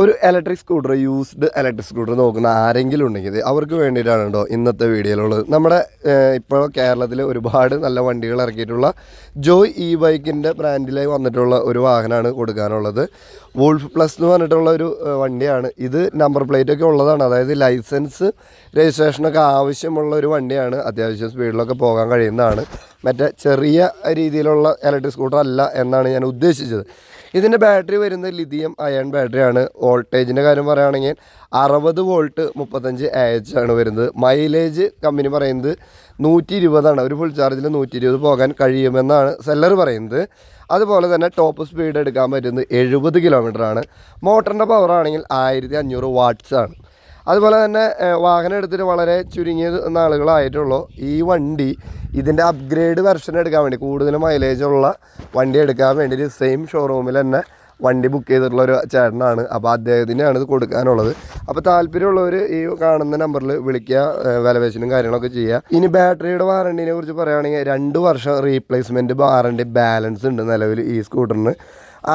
ഒരു electric scooter used electric scooter നോക്കുന്ന ആരെങ്കിലും ഉണ്ടെങ്കിൽ അവർക്ക് വേണ്ടിയിട്ടാണ് കേട്ടോ ഇന്നത്തെ വീഡിയോയിലുള്ളത്. നമ്മുടെ ഇപ്പോൾ കേരളത്തിൽ ഒരുപാട് നല്ല വണ്ടികൾ ഇറക്കിയിട്ടുള്ള ജോയ് ഇ ബൈക്കിന്റെ ബ്രാൻഡിലായി വന്നിട്ടുള്ള ഒരു വാഹനമാണ് കൊടുക്കാനുള്ളത്. വോൾഫ് പ്ലസ് എന്ന് പറഞ്ഞിട്ടുള്ള ഒരു വണ്ടിയാണ്. ഇത് നമ്പർ പ്ലേറ്റ് ഒക്കെ ഉള്ളതാണ്. അതായത് ലൈസൻസ് രജിസ്ട്രേഷനൊക്കെ ആവശ്യമുള്ള ഒരു വണ്ടിയാണ്. അത്യാവശ്യം സ്പീഡിലൊക്കെ പോകാൻ കഴിയുന്നതാണ്. മറ്റേ ചെറിയ രീതിയിലുള്ള ഇലക്ട്രിക് സ്കൂട്ടർ അല്ല എന്നാണ് ഞാൻ ഉദ്ദേശിച്ചത്. ഇതിന്റെ ബാറ്ററി വരുന്ന ലിഥിയം അയൺ ബാറ്ററിയാണ്. വോൾട്ടേജിന്റെ കാര്യം പറയുകയാണെങ്കിൽ അറുപത് വോൾട്ട് മുപ്പത്തഞ്ച് എച്ച് ആണ് വരുന്നത്. മൈലേജ് കമ്പനി പറയുന്നത് നൂറ്റി ഇരുപതാണ് ഒരു ഫുൾ ചാർജിൽ നൂറ്റി ഇരുപത് പോകാൻ കഴിയുമെന്നാണ് സെല്ലർ പറയുന്നത്. അതുപോലെ തന്നെ ടോപ്പ് സ്പീഡ് എടുക്കാൻ പറ്റുന്നത് എഴുപത് ആണ്. മോട്ടറിന്റെ പവർ ആണെങ്കിൽ ആയിരത്തി അഞ്ഞൂറ് വാട്ട്സ് ആണ്. അതുപോലെ തന്നെ വാഹനം എടുത്തിട്ട് വളരെ ചുരുങ്ങിയ നാളുകളായിട്ടുള്ളൂ. ഈ വണ്ടി ഇതിന്റെ അപ്ഗ്രേഡ് വെർഷൻ എടുക്കാൻ വേണ്ടി കൂടുതൽ മൈലേജുള്ള വണ്ടി എടുക്കാൻ വേണ്ടിയിട്ട് സെയിം ഷോറൂമിൽ തന്നെ വണ്ടി ബുക്ക് ചെയ്തിട്ടുള്ള ഒരു ചേട്ടനാണ്. അപ്പോൾ അദ്ദേഹത്തിനാണ് ഇത് കൊടുക്കാനുള്ളത്. അപ്പോൾ താല്പര്യമുള്ളവർ ഈ കാണുന്ന നമ്പറിൽ വിളിക്കുക വിലപേശനും കാര്യങ്ങളൊക്കെ ചെയ്യുക. ഇനി ബാറ്ററിയുടെ വാറണ്ടിനെ കുറിച്ച് പറയുകയാണെങ്കിൽ രണ്ട് വർഷം റീപ്ലേസ്മെന്റ് വാറണ്ടി ബാലൻസ് ഉണ്ട് നിലവിൽ ഈ സ്കൂട്ടറിന്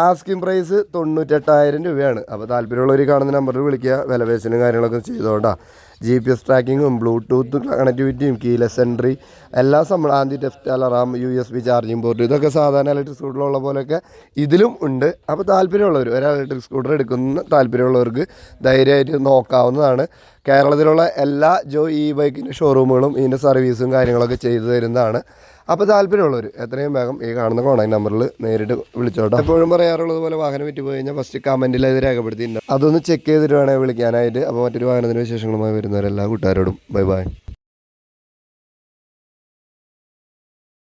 ആസ്കിംഗ് പ്രൈസ് തൊണ്ണൂറ്റെട്ടായിരം രൂപയാണ്. അപ്പോൾ താല്പര്യമുള്ളവർ കാണുന്ന നമ്പറിൽ വിളിക്കുക വിലപേശനും കാര്യങ്ങളൊക്കെ ചെയ്തോണ്ടാ. ജി പി എസ് ട്രാക്കിങ്ങും ബ്ലൂടൂത്ത് കണക്ടിവിറ്റിയും കീലെസ് എൻട്രി എല്ലാ സംഭവം anti test alarm U S B charging port ഇതൊക്കെ സാധാരണ ഇലക്ട്രിക് സ്കൂട്ടറിലുള്ള പോലെയൊക്കെ ഇതിലും ഉണ്ട്. അപ്പോൾ താല്പര്യമുള്ളവർ ഒരു ഇലക്ട്രിക് സ്കൂട്ടർ എടുക്കുന്ന താല്പര്യമുള്ളവർക്ക് ധൈര്യമായിട്ട് നോക്കാവുന്നതാണ്. കേരളത്തിലുള്ള എല്ലാ ജോ ഈ ബൈക്കിന്റെ ഷോറൂമുകളും ഇതിന്റെ സർവീസും കാര്യങ്ങളൊക്കെ ചെയ്തു തരുന്നതാണ്. അപ്പോൾ താല്പര്യമുള്ളവർ എത്രയും വേഗം ഈ കാണുന്ന കോൺടാക്ട് നമ്പറിൽ നേരിട്ട് വിളിച്ചോട്ടെ. എപ്പോഴും പറയാറുള്ളത് പോലെ വാഹനം വിറ്റ് പോയി കഴിഞ്ഞാൽ ഫസ്റ്റ് കമന്റിൽ അത് രേഖപ്പെടുത്തിയിട്ടുണ്ട്. അതൊന്ന് ചെക്ക് ചെയ്തിട്ട് വേണേൽ വിളിക്കാനായിട്ട്. അപ്പോൾ മറ്റൊരു വാഹനത്തിന്റെ വിശേഷങ്ങളുമായി വരുന്നവരെല്ലാ കൂട്ടുകാരോടും. Bye bye